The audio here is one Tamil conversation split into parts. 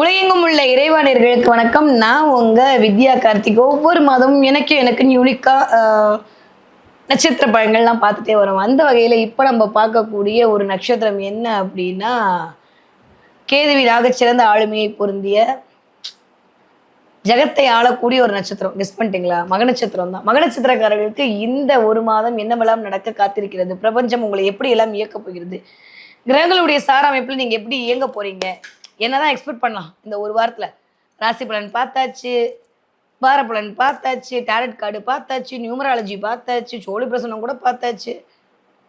உலகெங்கும் உள்ள இறைவாணர்களுக்கு வணக்கம். நான் உங்க வித்யா கார்த்திக். ஒவ்வொரு மாதமும் எனக்கு எனக்கு யூனிக்கா நட்சத்திர பழங்கள்லாம் பார்த்துட்டே வரோம். அந்த வகையில் இப்போ நம்ம பார்க்கக்கூடிய ஒரு நட்சத்திரம் என்ன அப்படின்னா கேதுவிலாக சிறந்த ஆளுமையை பொருந்திய ஜகத்தை ஆளக்கூடிய ஒரு நட்சத்திரம். கெஸ் பண்ணிட்டீங்களா? மக நட்சத்திரம் தான். மக நட்சத்திரக்காரர்களுக்கு இந்த ஒரு மாதம் என்னவெல்லாம் நடக்க காத்திருக்கிறது? பிரபஞ்சம் உங்களை எப்படி எல்லாம் இயக்க போகிறது? கிரகங்களுடைய சார அமைப்பில் நீங்க எப்படி இயங்க போறீங்க? என்னதான் எக்ஸ்பெக்ட் பண்ணலாம். இந்த ஒரு வாரத்தில் ராசி பலன் பார்த்தாச்சு வார பலன் பார்த்தாச்சு டேரட் கார்டு பார்த்தாச்சு நியூமராலஜி பார்த்தாச்சு சோழி பிரசனம் கூட பார்த்தாச்சு.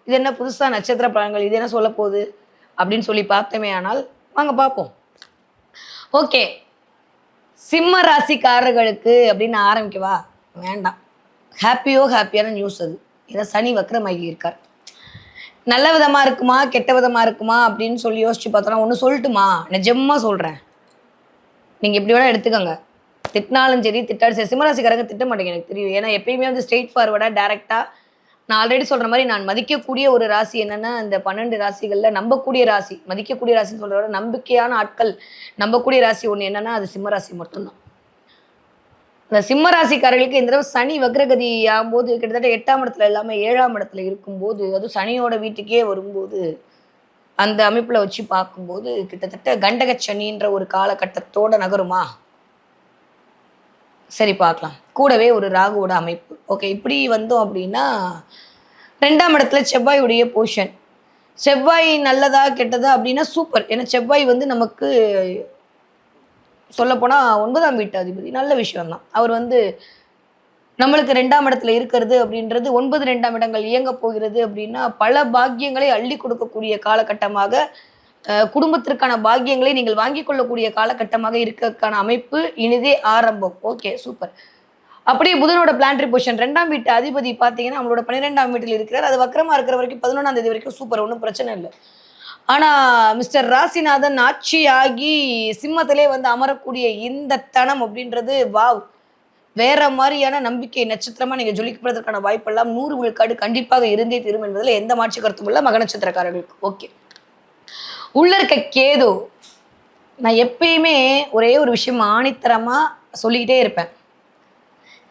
இது என்ன புதுசாக நட்சத்திர பலன்கள் இது என்ன சொல்ல போகுது அப்படின்னு சொல்லி பார்த்தோமே ஆனால் வாங்க பார்ப்போம். ஓகே சிம்ம ராசிக்காரர்களுக்கு அப்படின்னு ஆரம்பிக்கவா? வேண்டாம். ஹாப்பியோ ஹாப்பியான நியூஸ் அது. இதை சனி வக்ரமாகி இருக்கார். நல்ல விதமா இருக்குமா கெட்ட விதமா இருக்குமா அப்படின்னு சொல்லி யோசிச்சு பார்த்தோன்னா ஒன்று சொல்லட்டுமா? நிஜமா சொல்றேன். நீங்க எப்படி வேணா எடுத்துக்கோங்க. திட்டினாலும் சரி திட்டாலும் சரி சிம்மராசிக்காரங்க திட்ட மாட்டேங்க எனக்கு தெரியும். ஏன்னா எப்பயுமே வந்து ஸ்ட்ரெயிட் ஃபார்வர்டா டேரக்டா நான் ஆல்ரெடி சொல்ற மாதிரி நான் மதிக்கக்கூடிய ஒரு ராசி என்னன்னா இந்த பன்னெண்டு ராசிகள்ல நம்பக்கூடிய ராசி. மதிக்கக்கூடிய ராசின்னு சொல்றத விட நம்பிக்கையான ஆட்கள் நம்பக்கூடிய ராசி ஒன்று என்னன்னா அது சிம்மராசி மட்டும்தான். இந்த சிம்ம ராசிக்காரர்களுக்கு இந்த தடவை சனி வக்ரகதி ஆகும்போது கிட்டத்தட்ட எட்டாம் இடத்துல இல்லாமல் ஏழாம் இடத்துல இருக்கும்போது அதுவும் சனியோட வீட்டுக்கே வரும்போது அந்த அமைப்பில் வச்சு பார்க்கும்போது கிட்டத்தட்ட கண்டக சனின்ற ஒரு காலகட்டத்தோட நகருமா? சரி பார்க்கலாம். கூடவே ஒரு ராகுவோட அமைப்பு. ஓகே இப்படி வந்தோம் அப்படின்னா ரெண்டாம் இடத்துல செவ்வாயுடைய போர்ஷன் செவ்வாய் நல்லதா கெட்டதா அப்படின்னா சூப்பர் ஏன்னா செவ்வாய் வந்து நமக்கு சொல்லப்போனால் ஒன்பதாம் வீட்டு அதிபதி. நல்ல விஷயம்தான். அவர் வந்து நம்மளுக்கு ரெண்டாம் இடத்துல இருக்கிறது அப்படின்றது ஒன்பது ரெண்டாம் இடங்கள் இயங்க போகிறது அப்படின்னா பல பாக்கியங்களை அள்ளி கொடுக்கக்கூடிய காலகட்டமாக குடும்பத்திற்கான பாக்கியங்களை நீங்கள் வாங்கிக் கொள்ளக்கூடிய காலகட்டமாக இருக்கக்கான அமைப்பு இனிதே ஆரம்பம். Okay super. அப்படியே புதனோட பிளான்ட்ரி பொசிஷன் ரெண்டாம் வீட்டு அதிபதி பார்த்தீங்கன்னா நம்மளோட பன்னிரெண்டாம் வீட்டில் இருக்கிறார். அது வக்கரமாக இருக்கிற வரைக்கும் பதினொன்றாம் தேதி வரைக்கும் சூப்பர். ஒன்றும் பிரச்சனை இல்லை. ஆனா மிஸ்டர் ராசிநாதன் ஆட்சியாகி சிம்மத்திலே வந்து அமரக்கூடிய இந்த தனம் அப்படின்றது வாவ். வேற மாதிரியான நம்பிக்கை நட்சத்திரமா நீங்க ஜொலிக்கப்படுறதுக்கான வாய்ப்பெல்லாம் நூறு விழுக்காடு கண்டிப்பாக இருந்தே தீரும் என்பதில் எந்த மாற்று கருத்தும் இல்லை மக நட்சத்திரக்காரர்களுக்கு. ஓகே. உள்ள இருக்க கேது நான் எப்பயுமே ஒரே ஒரு விஷயம் ஆணித்தரமா சொல்லிக்கிட்டே இருப்பேன்.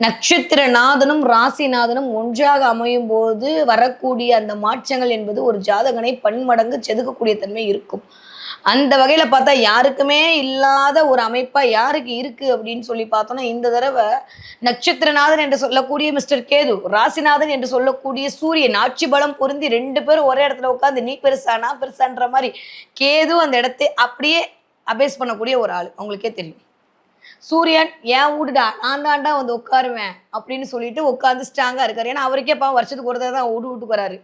நட்சத்திரநாதனும் ராசிநாதனும் ஒன்றாக அமையும் போது வரக்கூடிய அந்த மாற்றங்கள் என்பது ஒரு ஜாதகனை பன்மடங்கு செதுக்கக்கூடிய தன்மை இருக்கும். அந்த வகையில் பார்த்தா யாருக்குமே இல்லாத ஒரு அமைப்பாக யாருக்கு இருக்குது அப்படின்னு சொல்லி பார்த்தோன்னா இந்த தடவை நட்சத்திரநாதன் என்று சொல்லக்கூடிய மிஸ்டர் கேது ராசிநாதன் என்று சொல்லக்கூடிய சூரியன் ஆட்சி பலம் பொருந்தி ரெண்டு பேரும் ஒரே இடத்துல உட்காந்து நீ பெருசானா பெருசான்ற மாதிரி. கேது அந்த இடத்தை அப்படியே அபேஸ் பண்ணக்கூடிய ஒரு ஆள். அவங்களுக்கே தெரியும். சூரியன் ஏன் வீடுடா நான் தான்டா வந்து உட்காருவேன் அப்படின்னு சொல்லிட்டு உட்காந்து ஸ்ட்ராங்காக இருக்காரு. ஏன்னா அவருக்கே பாவம் வருஷத்துக்கு ஒரு தடவை தான் வீடு வீட்டுக்கு வராரு.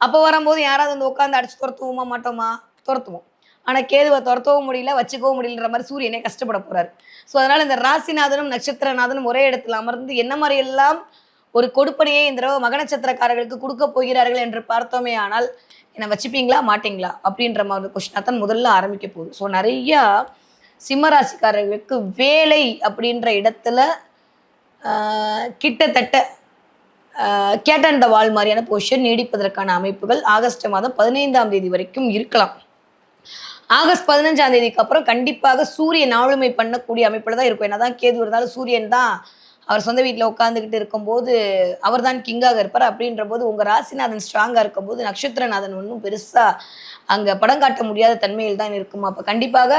அப்போ வரும்போது யாராவது வந்து உட்காந்து அடிச்சு துரத்துவோமா மாட்டோமா? துரத்துவோம். ஆனால் கேதுவை துரத்தவும் முடியல வச்சுக்கவும் முடியலன்ற மாதிரி சூரியனே கஷ்டப்பட போகிறாரு ஸோ அதனால் இந்த ராசிநாதனும் நட்சத்திரநாதனும் ஒரே இடத்துல அமர்ந்து என்ன மாதிரி எல்லாம் ஒரு கொடுப்பனையை இந்த தடவை மக நட்சத்திரக்காரர்களுக்கு கொடுக்க போகிறார்கள் என்று பார்த்தோமே ஆனால் என்னை வச்சுப்பீங்களா மாட்டீங்களா? அப்படின்ற மாதிரி கொஸ்டினாக தான் முதல்ல ஆரம்பிக்க போகுது. ஸோ நிறையா சிம்மராசிக்காரர்களுக்கு வேலை அப்படின்ற இடத்துல கிட்டத்தட்ட கேட்டண்ட வால் மாதிரியான பொசிஷன் நீடிப்பதற்கான அமைப்புகள் ஆகஸ்ட் மாதம் பதினைந்தாம் தேதி வரைக்கும் இருக்கலாம். ஆகஸ்ட் பதினஞ்சாம் தேதிக்கு அப்புறம் கண்டிப்பாக சூரியன் ஆளுமை பண்ணக்கூடிய அமைப்பில் தான் இருக்கும். என்னதான் கேது இருந்தாலும் சூரியன் தான் அவர் சொந்த வீட்டில் உட்காந்துக்கிட்டு இருக்கும்போது அவர் தான் கிங்காக இருப்பார். அப்படின்ற போது உங்கள் ராசிநாதன் ஸ்ட்ராங்காக இருக்கும்போது நட்சத்திரநாதன் ஒன்றும் பெருசாக அங்கே படம் காட்ட முடியாத தன்மையில் தான் இருக்கும் அப்போ கண்டிப்பாக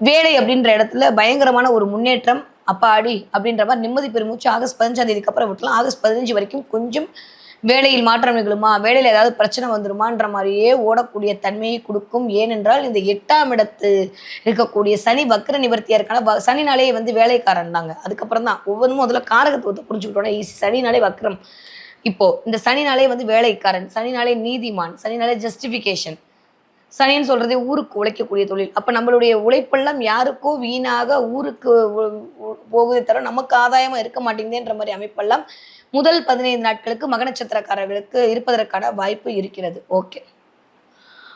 வேலை அப்படின்ற இடத்துல பயங்கரமான ஒரு முன்னேற்றம் அப்பாடி அப்படின்ற மாதிரி நிம்மதி பெருமூச்சு ஆகஸ்ட் பதினஞ்சாம் தேதிக்கு அப்புறம் விட்டலாம். ஆகஸ்ட் பதினஞ்சு வரைக்கும் கொஞ்சம் வேலையில் மாற்றம் நிகழுமா? வேலையில் ஏதாவது பிரச்சனை வந்துருமான்ற மாதிரியே ஓடக்கூடிய தன்மையை கொடுக்கும். ஏனென்றால் இந்த எட்டாம் இடத்து இருக்கக்கூடிய சனி வக்கர நிவர்த்தியாக இருக்கான வ- சனினாலே வந்து வேலைக்காரன் தாங்க. அதுக்கப்புறம் தான் ஒவ்வொன்றும் முதல்ல காரகத்துவத்தை புரிஞ்சுக்கிட்டோன்னா ஈஸி. சனினாலே வக்கரம் இப்போ இந்த சனினாலே வந்து வேலைக்காரன் சனினாலே நீதிமான் சனினாலே ஜஸ்டிஃபிகேஷன் சனின்னு சொல்றதே ஊருக்கு உழைக்கக்கூடிய தொழில். அப்ப நம்மளுடைய உழைப்பெல்லாம் யாருக்கோ வீணாக ஊருக்கு போகுதே தவிர நமக்கு ஆதாயமா இருக்க மாட்டேங்குதுன்ற மாதிரி அமைப்பெல்லாம் முதல் பதினைந்து நாட்களுக்கு மக நட்சத்திரக்காரர்களுக்கு இருப்பதற்கான வாய்ப்பு இருக்கிறது. ஓகே.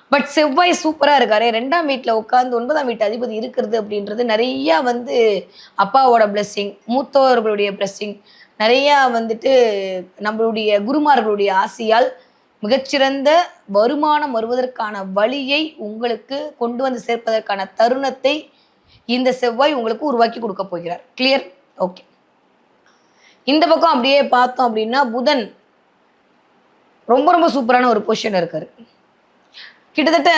பட் செவ்வாய் சூப்பரா இருக்காரு. ரெண்டாம் வீட்டில் உட்கார்ந்து ஒன்பதாம் வீட்டு அதிபதி இருக்கிறது அப்படின்றது நிறைய வந்து அப்பாவோட blessing மூத்தவர்களுடைய blessing நிறைய வந்துட்டு நம்மளுடைய குருமார்களுடைய ஆசையால் மிகச்சிறந்த வருமானம் வருவதற்கான வழியை உங்களுக்கு கொண்டு வந்து சேர்ப்பதற்கான தருணத்தை இந்த செவ்வாய் உங்களுக்கு உருவாக்கி கொடுக்க போகிறார். கிளியர் ஓகே இந்த பக்கம் அப்படியே பார்த்தோம் அப்படின்னா புதன் ரொம்ப ரொம்ப சூப்பரான ஒரு பொசிஷன் இருக்காரு. கிட்டத்தட்ட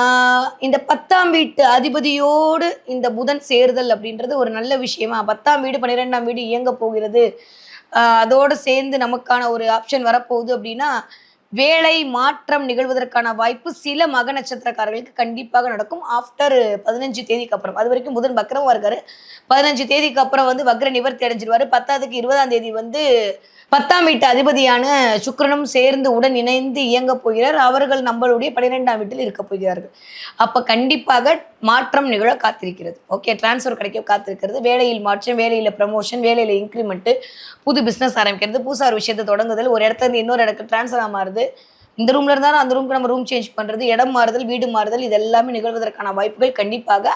ஆஹ், இந்த பத்தாம் வீட்டு அதிபதியோடு இந்த புதன் சேருதல் அப்படின்றது ஒரு நல்ல விஷயமா? பத்தாம் வீடு பன்னிரெண்டாம் வீடு இயங்க போகிறது. அதோடு சேர்ந்து நமக்கான ஒரு ஆப்ஷன் வரப்போகுது அப்படின்னா வேலை மாற்றம் நிகழ்வதற்கான வாய்ப்பு சில மக நட்சத்திரக்காரர்களுக்கு கண்டிப்பாக நடக்கும். ஆஃப்டர் பதினஞ்சு தேதிக்கு அப்புறம். அது வரைக்கும் புதன் பக்கரமா இருக்காரு. பதினஞ்சு தேதிக்கு அப்புறம் வந்து வக்ர நிவர்த்தி அடைஞ்சிருவாரு. பத்தாவதுக்கு இருபதாம் தேதி வந்து பத்தாம் வீட்டு அதிபதியான சுக்ரனும் சேர்ந்து உடன் இணைந்து இயங்க போகிறார். அவர்கள் நம்மளுடைய பன்னிரெண்டாம் வீட்டில் இருக்க போகிறார்கள். அப்ப கண்டிப்பாக மாற்றம் நிகழ காத்திருக்கிறது. ஓகே டிரான்ஸ்ஃபர் கிடைக்க காத்திருக்கிறது. வேலையில் மாற்றம் வேலையில ப்ரமோஷன் வேலையில இன்க்ரிமெண்ட் புது பிசினஸ் ஆரம்பிக்கிறது. புதுசா ஒரு விஷயத்தை தொடங்குதல். ஒரு இடத்துல இருந்து இன்னொரு இடத்துக்கு டிரான்ஸ்ஃபர் மாறுது. இந்த ரூம்ல இருந்தாலும் அந்த ரூம்க்கு நம்ம ரூம் சேஞ்ச் பண்றது. இடம் மாறுதல் வீடு மாறுதல் இது எல்லாமே நிகழ்வதற்கான வாய்ப்புகள் கண்டிப்பாக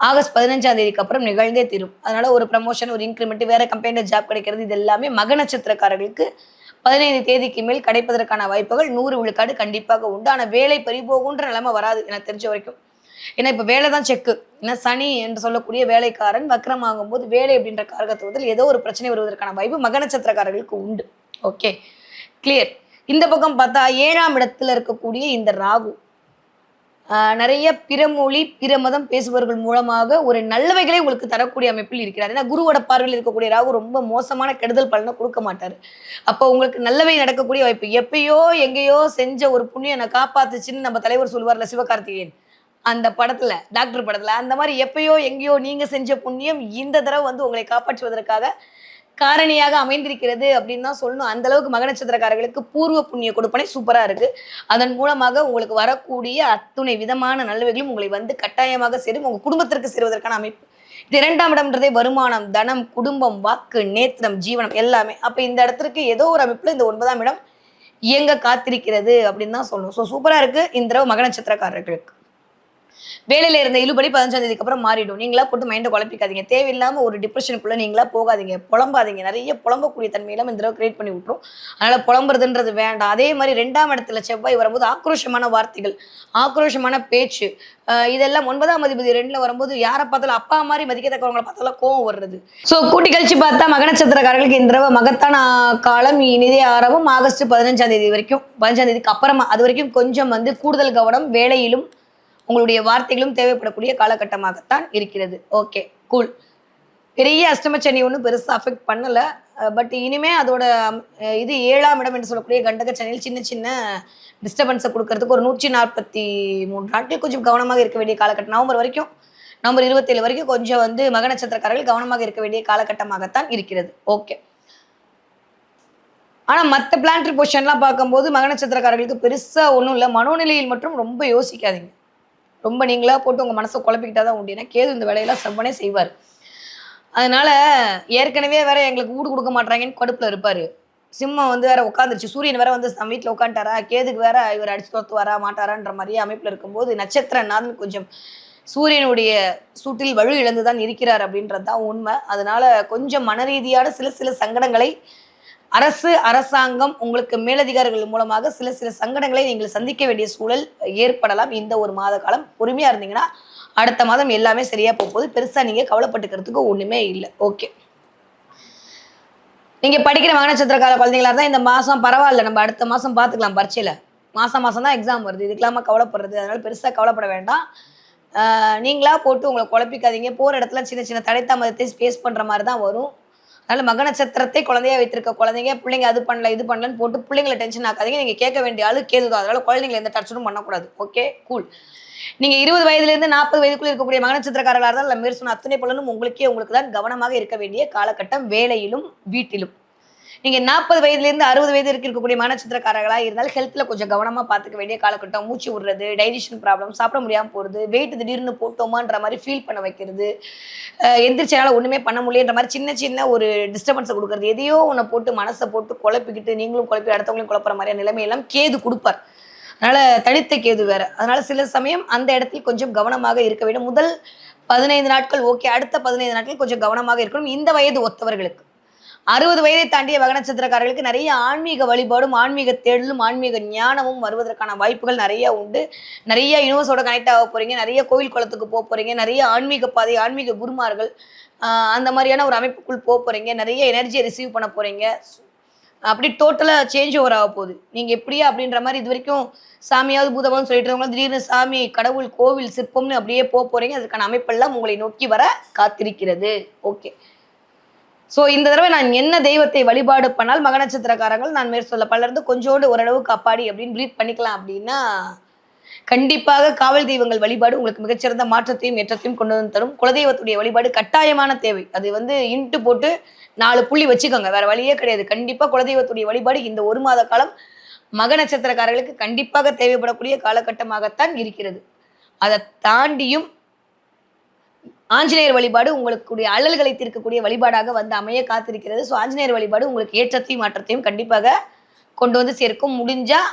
ஆகஸ்ட் பதினஞ்சாம் தேதிக்கு அப்புறம் நிகழ்ந்தே தீரும். அதனால ஒரு ப்ரமோஷன் ஒரு இன்க்ரிமெண்ட் வேற கம்பெனியில் ஜாப் கிடைக்கிறது இது எல்லாமே மக நட்சத்திரக்காரர்களுக்கு பதினைந்து தேதிக்கு மேல் கிடைப்பதற்கான வாய்ப்புகள் நூறு விழுக்காடு கண்டிப்பாக உண்டு. ஆனால் வேலை பறிபோகுன்ற நிலைமை வராது எனக்கு தெரிஞ்ச வரைக்கும். ஏன்னா இப்போ வேலை தான் செக்கு ஏன்னா சனி என்று சொல்லக்கூடிய வேலைக்காரன் வக்ரமாகும் போது வேலை அப்படின்ற காரகத்துவத்தில் ஏதோ ஒரு பிரச்சனை வருவதற்கான வாய்ப்பு மக நட்சத்திரக்காரர்களுக்கு உண்டு. ஓகே கிளியர் இந்த பக்கம் பார்த்தா ஏழாம் இடத்துல இருக்கக்கூடிய இந்த ராகு. நிறைய பிற மொழி பிற மதம் பேசுபவர்கள் மூலமாக ஒரு நல்லவைகளை உங்களுக்கு தரக்கூடிய அமைப்பில் இருக்கிறார். ஏன்னா குருவோட பார்வையில் இருக்கக்கூடிய ராகு ரொம்ப மோசமான கெடுதல் பலனை கொடுக்க மாட்டார். அப்போ உங்களுக்கு நல்லவை நடக்கக்கூடிய வாய்ப்பு எப்பயோ எங்கேயோ செஞ்ச ஒரு புண்ணியம் என்னை காப்பாத்துச்சுன்னு நம்ம தலைவர் சொல்லுவார்ல சிவகார்த்திகேயன் அந்த படத்துல டாக்டர் படத்துல அந்த மாதிரி எப்பயோ எங்கேயோ நீங்க செஞ்ச புண்ணியம் இந்த தடவை வந்து உங்களை காப்பாற்றுவதற்காக காரணியாக அமைந்திருக்கிறது அப்படின்னு தான் சொல்லணும். அந்த அளவுக்கு மக நட்சத்திரக்காரர்களுக்கு பூர்வ புண்ணிய கொடுப்பனை சூப்பரா இருக்கு. அதன் மூலமாக உங்களுக்கு வரக்கூடிய அத்துணை விதமான நல்லவைகளும் உங்களை வந்து கட்டாயமாக சேரும். உங்க குடும்பத்திற்கு சேருவதற்கான அமைப்பு. இது இரண்டாம் இடம்ன்றதே வருமானம் தனம் குடும்பம் வாக்கு நேத்திரம் ஜீவனம் எல்லாமே. அப்ப இந்த இடத்திற்கு ஏதோ ஒரு அமைப்புல இந்த ஒன்பதாம் இடம் இயங்க காத்திருக்கிறது அப்படின்னு தான் சொல்லணும். ஸோ சூப்பரா இருக்கு. இந்த தடவை மக நட்சத்திரக்காரர்களுக்கு. வேலையில இருந்த இழுபடி பதினஞ்சாம் தேதிக்கு அப்புறம் மாறிடும். நீங்களா போட்டு மைண்டை குழப்பிக்காதீங்க. தேவையில்லாம ஒரு டிப்ரெஷனுக்குள்ள நீங்களா போகாதீங்க. புலம்பாதீங்க. நிறைய புலம்பக்கூடிய தன்மையெல்லாம் இந்த தடவை கிரியேட் பண்ணி விட்டுரும். அதனால புலம்புறதுன்றது வேண்டாம். அதே மாதிரி ரெண்டாம் இடத்துல செவ்வாய் வரும்போது ஆக்ரோஷமான வார்த்தைகள் ஆக்ரோஷமான பேச்சு ஆஹ் இதெல்லாம் ஒன்பதாம் அதிபதி ரெண்டுல வரும்போது யாரை பார்த்தாலும் அப்பா மாதிரி மதிக்கத்தக்கவங்களை பார்த்தாலும் கோவம் வர்றது. ஸோ கூட்டி கழிச்சு பார்த்தா மகநட்சத்திரக்காரர்களுக்கு இந்த தடவை மகத்தான காலம். இனிதே ஆரம்பம் ஆகஸ்ட் பதினஞ்சாம் தேதி வரைக்கும். பதினஞ்சாம் தேதிக்கு அப்புறமா அது வரைக்கும் கொஞ்சம் வந்து கூடுதல் கவனம் வேலையிலும் உங்களுடைய வார்த்தைகளும் தேவைப்படக்கூடிய காலகட்டமாகத்தான் இருக்கிறது. ஓகே கூல் பெரிய அஷ்டமச்சனி ஒன்றும் பெருசாக அஃபெக்ட் பண்ணலை. பட் இனிமே அதோட இது ஏழாம் இடம் என்று சொல்லக்கூடிய கண்டக சனியில் சின்ன சின்ன டிஸ்டர்பன்ஸை கொடுக்கறதுக்கு ஒரு நூற்றி நாற்பத்தி மூணு நாட்கள் கொஞ்சம் கவனமாக இருக்க வேண்டிய காலகட்டம். நவம்பர் வரைக்கும் நவம்பர் இருபத்தேழு வரைக்கும் கொஞ்சம் வந்து மக நட்சத்திரக்காரர்கள் கவனமாக இருக்க வேண்டிய காலகட்டமாகத்தான் இருக்கிறது. ஓகே ஆனால் மற்ற பிளான்ட்ரி பொசிஷன்லாம் பார்க்கும்போது மக நட்சத்திரக்காரர்களுக்கு பெருசாக ஒன்றும் இல்லை. மனோநிலையில் மட்டும் ரொம்ப யோசிக்காதீங்க. ரொம்ப நீங்களா போட்டு உங்கள் மனசை குழப்பிக்கிட்டா தான் உண்டு. ஏன்னா கேது இந்த வேலையெல்லாம் செவ்வனே செய்வார். அதனால ஏற்கனவே வேற எங்களுக்கு ஊடு கொடுக்க மாட்டாங்கன்னு கடுப்பில் இருப்பார். சிம்மம் வந்து வேற உட்காந்துருச்சு சூரியன் வேற வந்து நம்ம வீட்டில் உட்காந்துட்டாரா கேதுக்கு வேற இவர் அடிச்சு தோத்துவாரா மாட்டாரான்ற மாதிரி அமைப்பில் இருக்கும்போது நட்சத்திரம் நாதன் கொஞ்சம் சூரியனுடைய சூட்டில் வலு இழந்து தான் இருக்கிறார் அப்படின்றது தான் உண்மை. அதனால கொஞ்சம் மன ரீதியான சில சில சங்கடங்களை அரசு அரசாங்கம் உங்களுக்கு மேலதிகாரிகள் மூலமாக சில சில சங்கடங்களை நீங்கள் சந்திக்க வேண்டிய சூழல் ஏற்படலாம். இந்த ஒரு மாத காலம் பொறுமையா இருந்தீங்கன்னா அடுத்த மாதம் எல்லாமே சரியா போகுது பெருசா நீங்க கவலைப்பட்டுக்கிறதுக்கு ஒண்ணுமே இல்லை. ஓகே. நீங்க படிக்கிற மக நட்சத்திரக்கார குழந்தைங்களா இருந்தால் இந்த மாசம் பரவாயில்ல. நம்ம அடுத்த மாசம் பார்த்துக்கலாம் பரீட்சையில. மாசம் மாசம் தான் எக்ஸாம் வருது. இதுக்கெல்லாம கவலைப்படுறது. அதனால பெருசா கவலைப்பட வேண்டாம். நீங்களாக நீங்களா போட்டு உங்களை குழப்பிக்காதீங்க. போற இடத்துல சின்ன சின்ன தடைத்தாமதத்தை ஃபேஸ் பண்ற மாதிரி தான் வரும். அதனால மக நட்சத்திரத்தை குழந்தையா வைத்திருக்க குழந்தைங்க பிள்ளைங்க அது பண்ணல இது பண்ணலன்னு போட்டு பிள்ளைங்களை டென்ஷன் ஆக்காதீங்க. நீங்க கேட்க வேண்டிய ஆளு கேது அதனால குழந்தைங்களை எந்த டச்சனும் பண்ணக்கூடாது. ஓகே கூல் நீங்க இருபது வயதுல இருந்து நாற்பது வயதுக்குள்ள இருக்கக்கூடிய மக நட்சத்திரக்காரர்களாக இருந்தால் நான் சொன்ன அத்தனை பலனும் உங்களுக்கே உங்களுக்கு தான் கவனமாக இருக்க வேண்டிய காலகட்டம் வேலையிலும் வீட்டிலும். நீங்க நாற்பது வயதுலேருந்து அறுபது வயது இருக்கக்கூடிய மனச்சித்திரக்காரர்களா இருந்தால் ஹெல்த்ல கொஞ்சம் கவனமா பார்த்துக்க வேண்டிய காலகட்டம். மூச்சு விடுறது டைஜஷன் ப்ராப்ளம் சாப்பிட முடியாம போறது வெயிட் திடீர்னு போட்டோமான்ற மாதிரி ஃபீல் பண்ண வைக்கிறது எந்திரிச்சனால ஒண்ணுமே பண்ண முடியன்ற மாதிரி சின்ன சின்ன ஒரு டிஸ்டர்பன்ஸை கொடுக்கறது. எதையோ உன்னை போட்டு மனசை போட்டு குழப்பிக்கிட்டு நீங்களும் குழப்பி அடுத்தவங்களையும் குழப்புற மாதிரியான நிலைமையெல்லாம் கேது கொடுப்பார். அதனால தனித்த கேது வேற. அதனால சில சமயம் அந்த இடத்தில் கொஞ்சம் கவனமாக இருக்க வேண்டும். முதல் பதினைந்து நாட்கள் ஓகே அடுத்த பதினைந்து நாட்கள் கொஞ்சம் கவனமாக இருக்கணும். இந்த வயது ஒத்தவர்களுக்கு. அறுபது வயதை தாண்டிய மக நட்சத்திரக்காரர்களுக்கு நிறைய ஆன்மீக வழிபாடும் ஆன்மீக தேடலும் ஆன்மீக ஞானமும் வருவதற்கான வாய்ப்புகள் நிறைய உண்டு. நிறைய யூனிவர்ஸோட கனெக்ட் ஆக போறீங்க. நிறைய கோவில் குளத்துக்கு போக போறீங்க. நிறைய ஆன்மீக பாதை ஆன்மீக குருமார்கள் அந்த மாதிரியான ஒரு அமைப்புக்குள் போக போறீங்க. நிறைய எனர்ஜியை ரிசீவ் பண்ண போறீங்க. அப்படி டோட்டலாக சேஞ்ச் ஓவர் ஆக போகுது. நீங்கள் எப்படியா அப்படின்ற மாதிரி இது வரைக்கும் சாமியாவது பூதமாவது சொல்லிட்டு இருக்கவங்க திடீர்னு சாமி கடவுள் கோவில் சிற்பம்னு அப்படியே போக போறீங்க. அதுக்கான அமைப்பெல்லாம் உங்களை நோக்கி வர காத்திருக்கிறது. ஓகே ஸோ இந்த தடவை நான் என்ன தெய்வத்தை வழிபாடு பண்ணால் மக நட்சத்திரக்காரங்கள் நான் மேற் சொல்ல பலர்ந்து கொஞ்சோண்டு ஓரளவுக்கு அப்பாடி அப்படின்னு ப்ரீத் பண்ணிக்கலாம் அப்படின்னா கண்டிப்பாக காவல் தெய்வங்கள் வழிபாடு உங்களுக்கு மிகச்சிறந்த மாற்றத்தையும் ஏற்றத்தையும் கொண்டு வந்து தரும். குலதெய்வத்துடைய வழிபாடு கட்டாயமான தேவை. அது வந்து இன்ட்டு போட்டு நாலு புள்ளி வச்சுக்கோங்க. வேற வழியே கிடையாது. கண்டிப்பாக குலதெய்வத்துடைய வழிபாடு இந்த ஒரு மாத காலம் மக நட்சத்திரக்காரர்களுக்கு கண்டிப்பாக தேவைப்படக்கூடிய காலகட்டமாகத்தான் இருக்கிறது. அதை தாண்டியும் ஆஞ்சநேயர் வழிபாடு உங்களுக்குடைய அழல்களை தீர்க்கக்கூடிய வழிபாடாக வந்து அமைய காத்திருக்கிறது. ஸோ ஆஞ்சநேயர் வழிபாடு உங்களுக்கு ஏற்றத்தையும் மாற்றத்தையும் கண்டிப்பாக கொண்டு வந்து சேர்க்கும். முடிஞ்சால்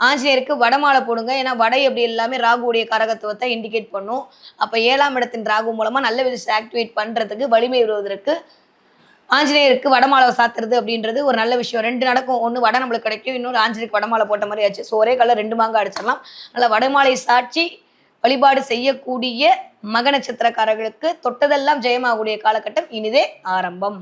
ஆஞ்சநேயருக்கு வடமாலை போடுங்க. ஏன்னா வடை அப்படி எல்லாமே ராகுவுடைய கரகத்துவத்தை இண்டிகேட் பண்ணும். அப்போ ஏழாம் இடத்தின் ராகு மூலமாக நல்ல விஷயத்தை ஆக்டிவேட் பண்ணுறதுக்கு வலிமை வருவதற்கு ஆஞ்சநேயருக்கு வடமாலை சாத்துறது அப்படின்றது ஒரு நல்ல விஷயம். ரெண்டு நடக்கும். ஒன்று வடை நம்மளுக்கு கிடைக்கும். இன்னொரு ஆஞ்சநேயருக்கு வடமாலை போட்ட மாதிரி ஆச்சு. ஸோ ஒரே கலர் ரெண்டு மாங்காய் அடிச்சிடலாம். அதனால் வடமாலை சாட்சி வழிபாடு செய்யக்கூடிய மக நட்சத்திரக்காரர்களுக்கு தொட்டதெல்லாம் ஜெயமாகக்கூடிய காலகட்டம் இனிதே ஆரம்பம்.